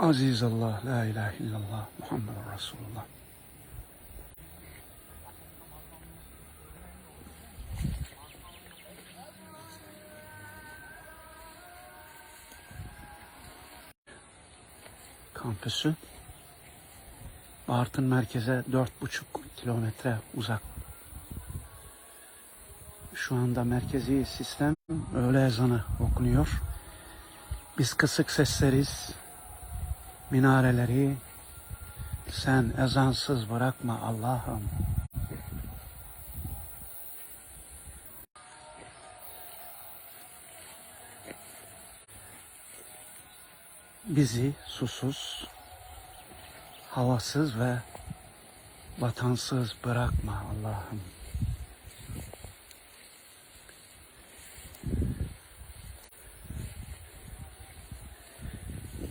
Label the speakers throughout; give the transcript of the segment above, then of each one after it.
Speaker 1: Aziz Allah, la ilahe illallah, Muhammed Resulullah. Kampüsü Bartın merkeze dört buçuk kilometre uzak. Şu anda merkezi sistem öğle ezanı okunuyor. Biz kısık sesleriz. Minareleri sen ezansız bırakma Allah'ım. Bizi susuz, havasız ve vatansız bırakma Allah'ım.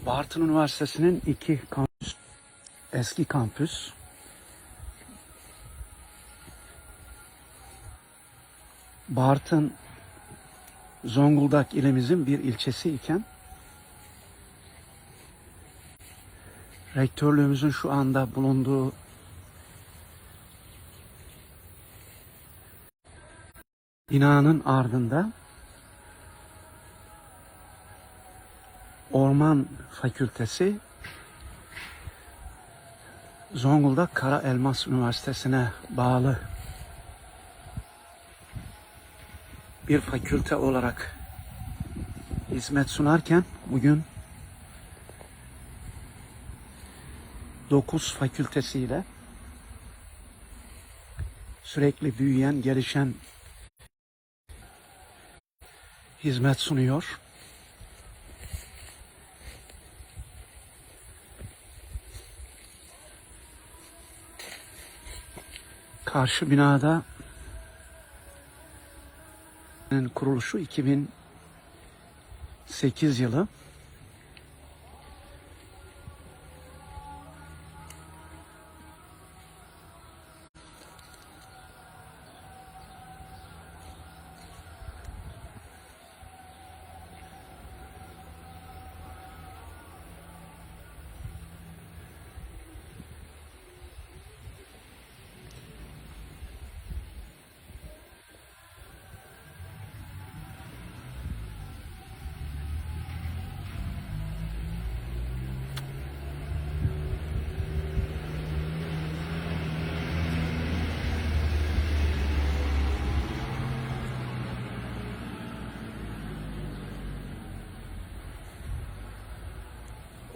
Speaker 1: Bartın Üniversitesi'nin iki kampüs, eski kampüs. Bartın Zonguldak ilimizin bir ilçesi iken rektörlüğümüzün şu anda bulunduğu binanın ardında Orman Fakültesi Zonguldak Kara Elmas Üniversitesi'ne bağlı bir fakülte olarak hizmet sunarken bugün 9 fakültesiyle sürekli büyüyen, gelişen hizmet sunuyor. Karşı binada kuruluşu 2008 yılı.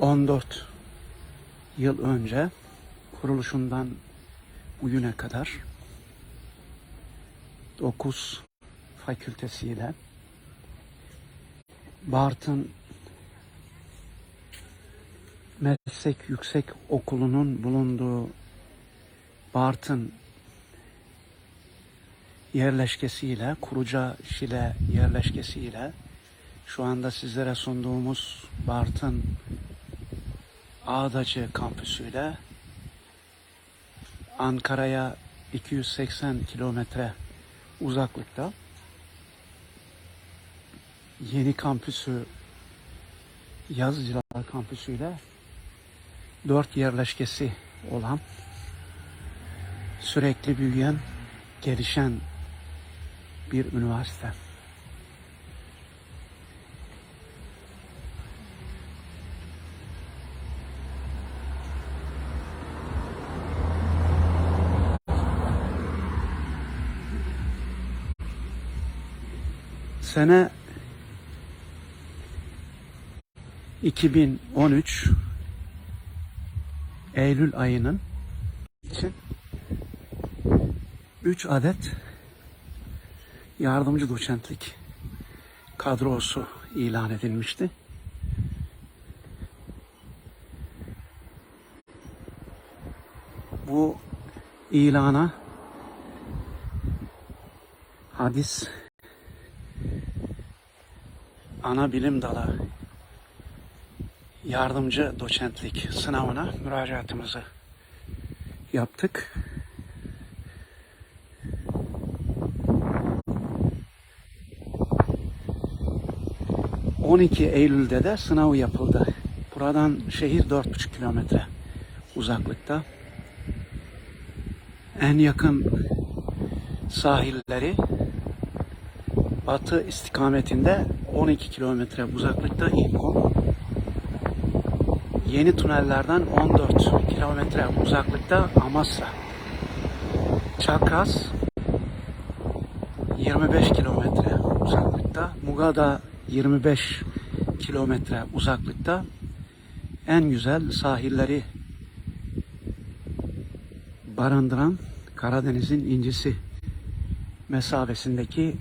Speaker 1: ...14 yıl önce kuruluşundan bugüne kadar 9 fakültesiyle Bartın Meslek Yüksek Okulu'nun bulunduğu Bartın yerleşkesiyle, Kuruca Şile yerleşkesiyle şu anda sizlere sunduğumuz Bartın Ağdacı kampüsüyle Ankara'ya 280 kilometre uzaklıkta yeni kampüsü Yazıcılar kampüsüyle dört yerleşkesi olan sürekli büyüyen, gelişen bir üniversite. Sene 2013 Eylül ayının için 3 adet yardımcı doçentlik kadrosu ilan edilmişti. Bu ilana hadis ana bilim dalı yardımcı doçentlik sınavına müracaatımızı yaptık. ...12 Eylül'de de sınav yapıldı. Buradan şehir 4,5 kilometre uzaklıkta. En yakın sahilleri batı istikametinde 12 kilometre uzaklıkta İlkon. Yeni tünellerden 14 kilometre uzaklıkta Amasra. Çakras 25 kilometre uzaklıkta. Mugada 25 kilometre uzaklıkta. En güzel sahilleri barındıran Karadeniz'in incisi mesabesindeki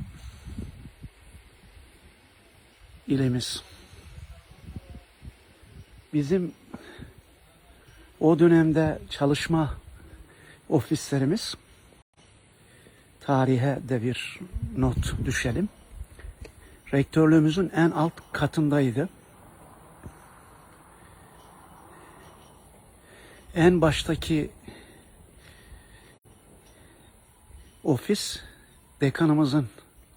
Speaker 1: ilimiz. Bizim o dönemde çalışma ofislerimiz tarihe de bir not düşelim. Rektörlüğümüzün en alt katındaydı. En baştaki ofis dekanımızın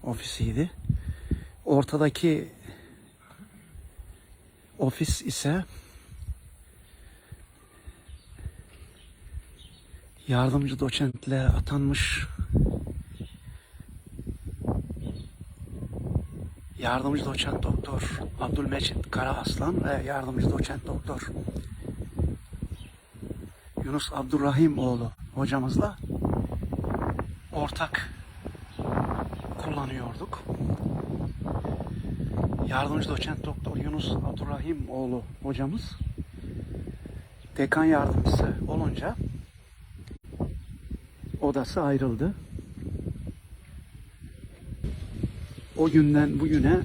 Speaker 1: ofisiydi. Ortadaki ofis ise yardımcı doçentle atanmış yardımcı doçent doktor Abdülmecit Karaaslan ve yardımcı doçent doktor Yunus Abdurrahim oğlu hocamızla ortak kullanıyorduk. Yardımcı doçent doktor Yunus Abdurrahim oğlu hocamız dekan yardımcısı olunca odası ayrıldı. O günden bugüne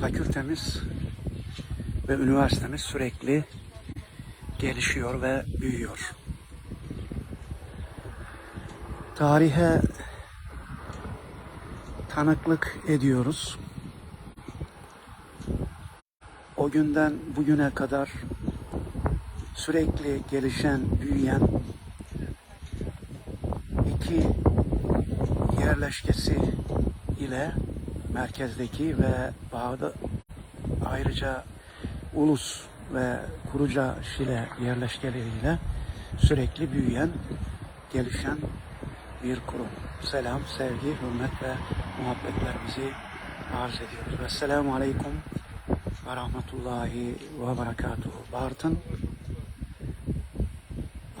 Speaker 1: fakültemiz ve üniversitemiz sürekli gelişiyor ve büyüyor. Tarihe tanıklık ediyoruz. O günden bugüne kadar sürekli gelişen, büyüyen iki yerleşkesi ile merkezdeki ve bağda ayrıca Ulus ve Kuruca Şile yerleşkeleriyle sürekli büyüyen, gelişen bir kurum. Selam, sevgi, hürmet ve muhabbetlerimizi arz ediyoruz. Vesselamu Aleyküm ve Rahmetullahi ve Berekatuhu. Bartın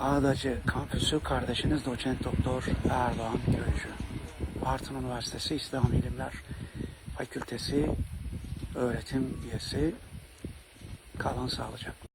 Speaker 1: Ağdacı Kampüsü kardeşiniz doçent doktor Erdoğan Gölcü. Bartın Üniversitesi İslam İlimler Fakültesi öğretim üyesi kalın sağlıcakla.